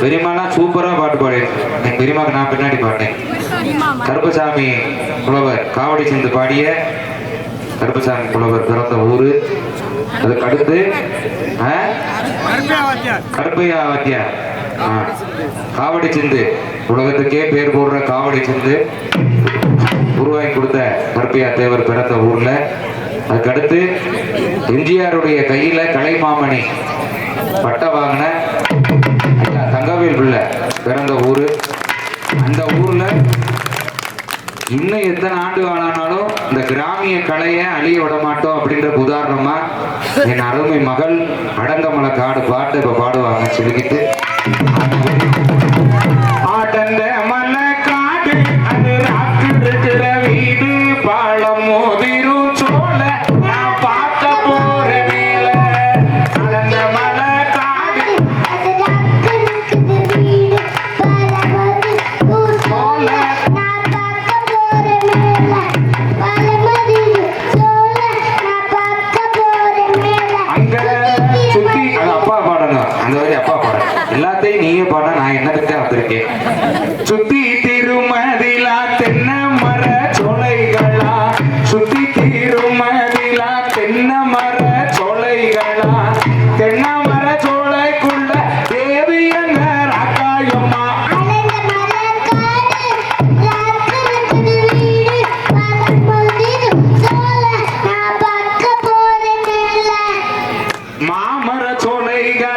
பெரியமாலாம் சூப்பராக பாட்டு பாடியிருக்கேன் எங்கள் பெரியமாக்கு நான் பின்னாடி பாட்டேன். கருப்பசாமி புலவர் காவடி சேர்ந்து பாடிய கருப்பசாமி புலவர் பிறந்த ஊர். அதுக்கு அடுத்து கருப்பையா வாத்தியா காவடி சிந்து. உலகத்துக்கே பேர் போடுற காவடி சிந்து. உருவாக்கி கொடுத்த கருப்பையா தேவர் பிறந்த ஊர்ல. அதுக்கடுத்து எம்ஜிஆருடைய கையில கலைமாமணி பட்டை வாங்கின தங்கவேல் பிள்ளை. பிறந்த ஊர்? அந்த ஊரில் இன்னும் எத்தனை ஆண்டு ஆளானாலும் இந்த கிராமிய கலையை அழிய விட மாட்டோம் அப்படின்ற உதாரணமாக என் அருமை மகள் அடங்கமலை காடு பாட்டு இப்போ பாடுவாங்க சொல்லிக்கிட்டு. அமர துணைகள்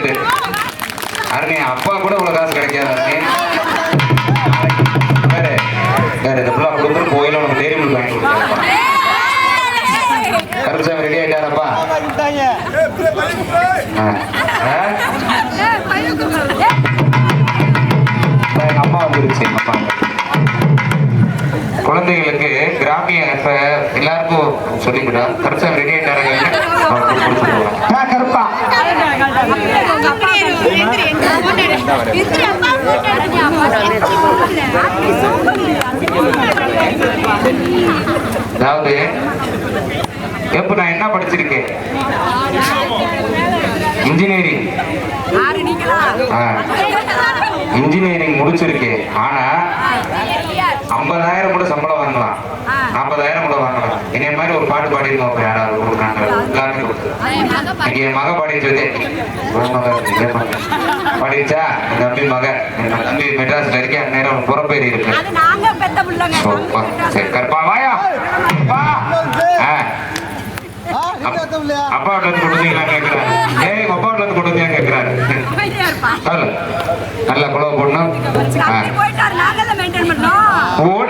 ரேட்டு அருணே அப்பா கூட இவ்வளோ காசு கிடைக்காது அருணே. வேறு வேறு இந்த பிள்ளை கொடுத்து கோயிலில் உனக்கு தேடி முள் வாங்கி கருப்புசாமி ரெடி ஆகிட்டாரப்பா எங்கள் அம்மா வந்துருச்சு அப்பா குழந்தைகளுக்கு கிராமிய எல்லாருக்கும் சொல்லிவிடும் கருசா ரெடி ஆயிட்டாங்க கருப்பா. அதாவது எப்ப நான் என்ன படிச்சிருக்கேன்? இன்ஜினியரிங் இன்ஜினியரிங் முடிச்சிருக்கேன். ஆனா ஐம்பதாயிரம் கூட சம்பளம் வாங்கலாம். நாற்பதாயிரம் கூட வாங்கலாம். என்னைய மாதிரி ஒரு பாட்டு பாடிட்டு நோக்கம் யாராவது கொடுக்குறாங்க எல்லாருமே கொடுத்து. என் மக பாடிட்டு. பாடிச்சா என் தம்பி மக என் தம்பி மெட்ராஸ்ல இருக்கேன் அந்நேரம் புறப்பேறி இருக்கு. சரி கருப்பா வாயா. வா ஆ. அப்பா வீட்டுல இருந்து கொண்டு வந்தீங்களா கேட்கிறாரு. ஏய் உங்க அப்பா வீட்டுல இருந்து கொண்டு வந்தீங்க கேட்கிறாரு நல்ல குழவை போடணும் ഓടി